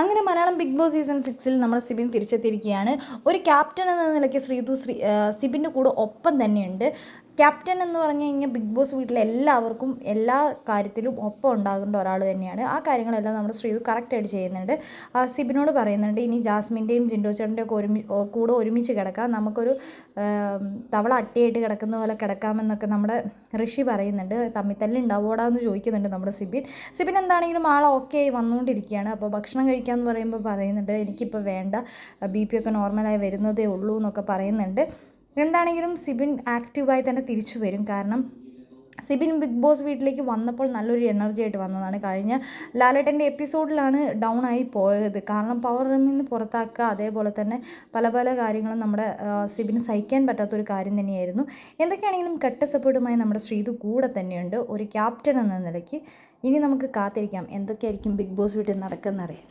അങ്ങനെ Malayalam big boss season സിക്സിൽ നമ്മൾ സിബിൻ തിരിച്ചെത്തിയിരിക്കുകയാണ്. ഒരു ക്യാപ്റ്റൻ എന്ന നിലയ്ക്ക് ശ്രീതു ശ്രീ സിബിന്റെ കൂടെ ഒപ്പം തന്നെയുണ്ട്. ക്യാപ്റ്റൻ എന്ന് പറഞ്ഞു കഴിഞ്ഞാൽ ബിഗ് ബോസ് വീട്ടിലെ എല്ലാവർക്കും എല്ലാ കാര്യത്തിലും ഒപ്പം ഉണ്ടാകേണ്ട ഒരാൾ തന്നെയാണ്. ആ കാര്യങ്ങളെല്ലാം നമ്മുടെ ശ്രീതു കറക്റ്റായിട്ട് ചെയ്യുന്നുണ്ട്. ആ സിബിനോട് പറയുന്നുണ്ട് ഇനി ജാസ്മിന്റെയും ജിൻഡോ ചേട്ടന്റെ ഒക്കെ ഒരുമി കൂടെ ഒരുമിച്ച് കിടക്കാം. നമുക്കൊരു തവള അട്ടിയായിട്ട് കിടക്കുന്ന പോലെ കിടക്കാമെന്നൊക്കെ നമ്മുടെ ഋഷി പറയുന്നുണ്ട്. തമ്മിത്തല്ലുണ്ടാവോടാന്ന് ചോദിക്കുന്നുണ്ട് നമ്മുടെ സിബിൻ. സിബിൻ എന്താണെങ്കിലും ആൾ ഓക്കെ ആയി വന്നുകൊണ്ടിരിക്കുകയാണ്. അപ്പോൾ ഭക്ഷണം കഴിക്കാമെന്ന് പറയുമ്പോൾ പറയുന്നുണ്ട് എനിക്കിപ്പോൾ വേണ്ട ബി പി ഒക്കെ നോർമലായി വരുന്നതേ ഉള്ളൂ എന്നൊക്കെ പറയുന്നുണ്ട്. എന്താണെങ്കിലും സിബിൻ ആക്റ്റീവായി തന്നെ തിരിച്ചു വരും. കാരണം സിബിൻ ബിഗ് ബോസ് വീട്ടിലേക്ക് വന്നപ്പോൾ നല്ലൊരു എനർജി ആയിട്ട് വന്നതാണ്. കഴിഞ്ഞ ലാലേട്ടന്റെ എപ്പിസോഡിലാണ് ഡൗൺ ആയി പോയത്. കാരണം പവർ റൂമിൽ നിന്ന് പുറത്താക്കുക അതേപോലെ തന്നെ പല പല കാര്യങ്ങളും നമ്മുടെ സിബിന് സഹിക്കാൻ പറ്റാത്തൊരു കാര്യം തന്നെയായിരുന്നു. എന്തൊക്കെയാണെങ്കിലും കെട്ട സപ്പോർട്ടുമായി നമ്മുടെ ശ്രീതു കൂടെ തന്നെയുണ്ട്. ഒരു ക്യാപ്റ്റൻ എന്ന നിലയ്ക്ക് ഇനി നമുക്ക് കാത്തിരിക്കാം. എന്തൊക്കെയായിരിക്കും ബിഗ് ബോസ് വീട്ടിൽ നടക്കുന്നറിയാം